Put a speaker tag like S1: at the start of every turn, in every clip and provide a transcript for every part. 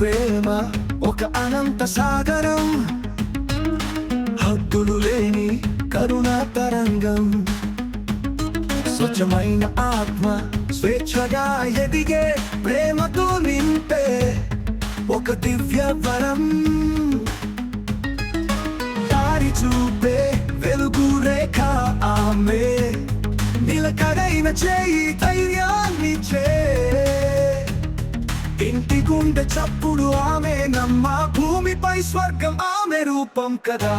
S1: ప్రేమ ఒక అనంత సాగరం. హద్దులు లేని కరుణ తరంగం. స్వచ్ఛమైన ఆత్మ స్వేచ్ఛగా ఎదిగే ప్రేమతో నింపే ఒక దివ్య వరం. దారి చూపే వెలుగు రేఖ ఆమె. నిలకడైన చేయి ఇంటి గుండె చప్పుడు ఆమె నమ్మ భూమిపై స్వర్గం ఆమె రూపం కదా.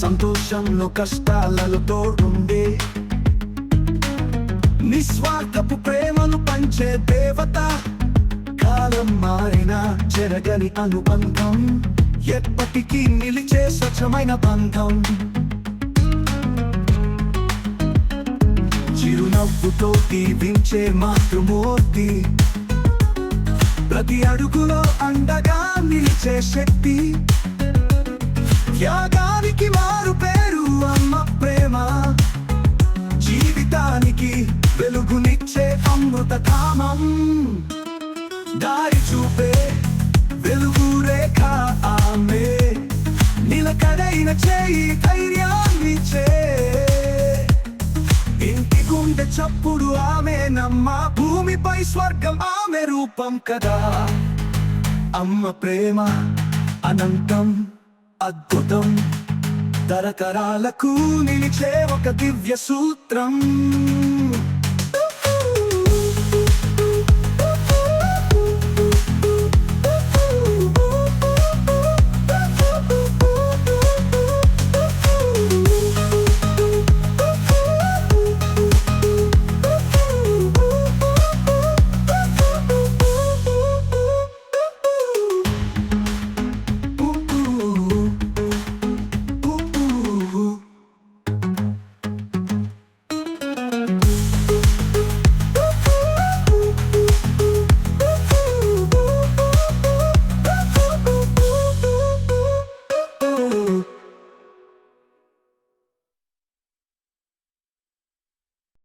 S1: సంతోషంలో కష్టాలలో తోడుండే. నిస్వార్థపు ప్రేమను పంచే దేవత. కాలం మారిన జరగని అనుబంధం. ఎప్పటికీ నిలిచే స్వచ్ఛమైన బంధం. చిరునవ్వుతో దీవించే మాతృమూర్తి. ప్రతి అడుగులో అండగా నిలిచే శక్తి. త్యాగానికి మారు పేరు అమ్మ ప్రేమ. జీవితానికి వెలుగునిచ్చే అమృత ధామం. దారి చూపే వెలుగు రేఖ ఆమె. నిలకడైన చేయి ధైర్యాన్ని చే ఇంటి గుండె చప్పుడు ఆమె నమ్మ. భూమిపై స్వర్గం ఆమె రూపం కదా. అమ్మ ప్రేమ అనంతం. అద్భుతం. తరతరాలకు నిలిచే ఒక దివ్య సూత్రం.